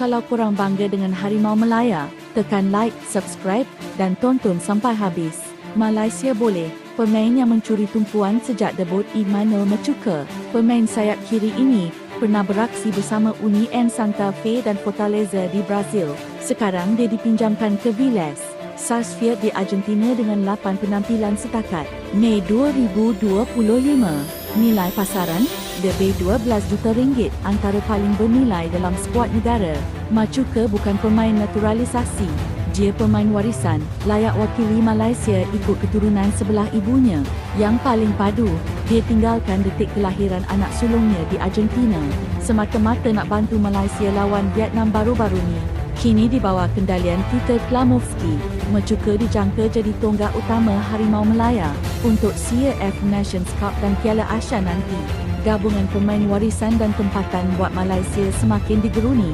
kalau korang bangga dengan Harimau Melaya, tekan like, subscribe dan tonton sampai habis. Malaysia boleh. Pemain yang mencuri tumpuan sejak debut Emmanuel Machuca. Pemain sayap kiri ini pernah beraksi bersama Union Santa Fe dan Fortaleza di Brazil. Sekarang dia dipinjamkan ke Vélez. Sarsfield di Argentina dengan 8 penampilan setakat. Mei 2025. Nilai pasaran lebih 12 juta ringgit antara paling bernilai dalam skuad negara. Machuca bukan pemain naturalisasi. Dia pemain warisan, layak wakili Malaysia ikut keturunan sebelah ibunya. Yang paling padu, dia tinggalkan detik kelahiran anak sulungnya di Argentina. Semata-mata nak bantu Malaysia lawan Vietnam baru-baru ni. Kini di bawah kendalian Peter Klamovski, Machuca dijangka jadi tonggak utama Harimau Melaya untuk CAF Nations Cup dan Piala Asia nanti. Gabungan pemain warisan dan tempatan buat Malaysia semakin digeruni.